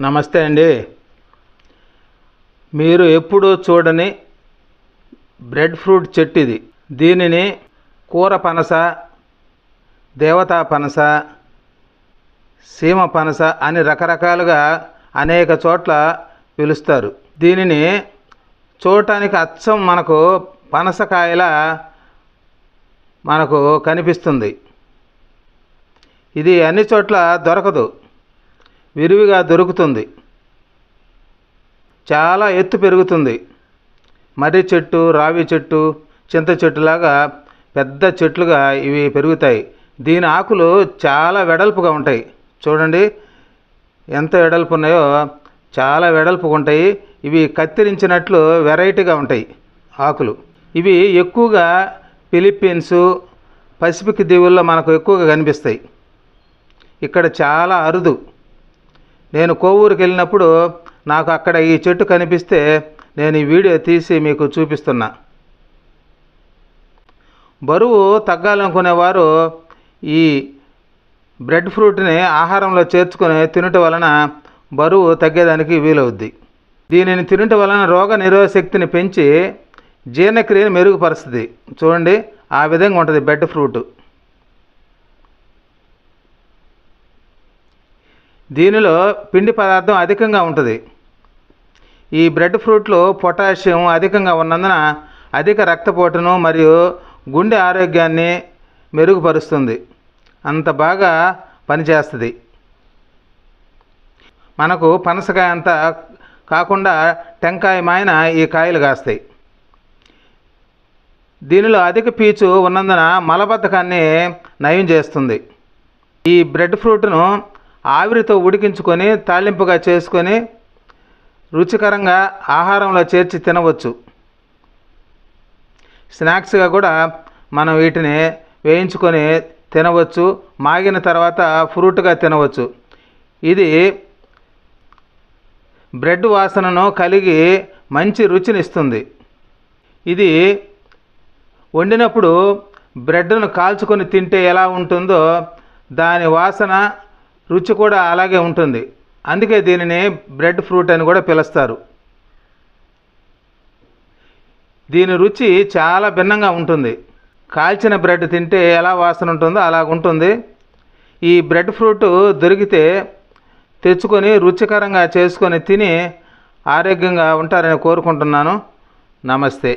నమస్తే అండి. మీరు ఎప్పుడూ చూడని బ్రెడ్ ఫ్రూట్ చెట్టు ఇది దీనిని కూర పనస దేవతా పనస సీమ పనస అని రకరకాలుగా అనేక చోట్ల పిలుస్తారు. దీనిని చూడటానికి అచ్చం మనకు పనసకాయల మనకు కనిపిస్తుంది. ఇది అన్ని చోట్ల దొరకదు. విరివిగా దొరుకుతుంది. చాలా ఎత్తు పెరుగుతుంది. మర్రి చెట్టు రావి చెట్టు చింత చెట్టులాగా పెద్ద చెట్లుగా ఇవి పెరుగుతాయి. దీని ఆకులు చాలా వెడల్పుగా ఉంటాయి. చూడండి ఎంత వెడల్పు ఉన్నాయో చాలా వెడల్పుగా ఉంటాయి. ఇవి కత్తిరించినట్లు వెరైటీగా ఉంటాయి ఆకులు. ఇవి ఎక్కువగా ఫిలిప్పీన్స్ పసిఫిక్ దీవుల్లో మనకు ఎక్కువగా కనిపిస్తాయి. ఇక్కడ చాలా అరుదు. నేను కోవూరుకి వెళ్ళినప్పుడు నాకు అక్కడ ఈ చెట్టు కనిపిస్తే నేను ఈ వీడియో తీసి మీకు చూపిస్తున్నా. బరువు తగ్గాలనుకునేవారు ఈ బ్రెడ్ ఫ్రూట్ని ఆహారంలో చేర్చుకొని తినటం వలన బరువు తగ్గేదానికి వీలవుద్ది. దీనిని తినటం వలన రోగ నిరోధక శక్తిని పెంచి జీర్ణక్రియను మెరుగుపరుస్తుంది. చూడండి ఆ విధంగా ఉంటుంది బెడ్ ఫ్రూట్. దీనిలో పిండి పదార్థం అధికంగా ఉంటుంది. ఈ బ్రెడ్ ఫ్రూట్లో పొటాషియం అధికంగా ఉన్నందున అధిక రక్తపోటును మరియు గుండె ఆరోగ్యాన్ని మెరుగుపరుస్తుంది. అంత బాగా పనిచేస్తుంది. మనకు పనసకాయ అంత కాకుండా టెంకాయ మాయన ఈ కాయలు కాస్తాయి. దీనిలో అధిక పీచు ఉన్నందున మలబద్ధకాన్ని నయం చేస్తుంది. ఈ బ్రెడ్ ఫ్రూట్ను ఆవిరితో ఉడికించుకొని తాలింపుగా చేసుకొని రుచికరంగా ఆహారంలో చేర్చి తినవచ్చు. స్నాక్స్గా కూడా మనం వీటిని వేయించుకొని తినవచ్చు. మాగిన తర్వాత ఫ్రూట్గా తినవచ్చు. ఇది బ్రెడ్ వాసనను కలిగి మంచి రుచినిస్తుంది ఇది వండినప్పుడు బ్రెడ్ను కాల్చుకొని తింటే ఎలా ఉంటుందో దాని వాసన రుచి కూడా అలాగే ఉంటుంది. అందుకే దీనిని బ్రెడ్ ఫ్రూట్ అని కూడా పిలుస్తారు. దీని రుచి చాలా భిన్నంగా ఉంటుంది. కాల్చిన బ్రెడ్ తింటే ఎలా వాసన ఉంటుందో అలా ఉంటుంది. ఈ బ్రెడ్ ఫ్రూట్ దొరికితే తెచ్చుకొని రుచికరంగా చేసుకొని తిని ఆరోగ్యంగా ఉంటారని కోరుకుంటున్నాను. నమస్తే.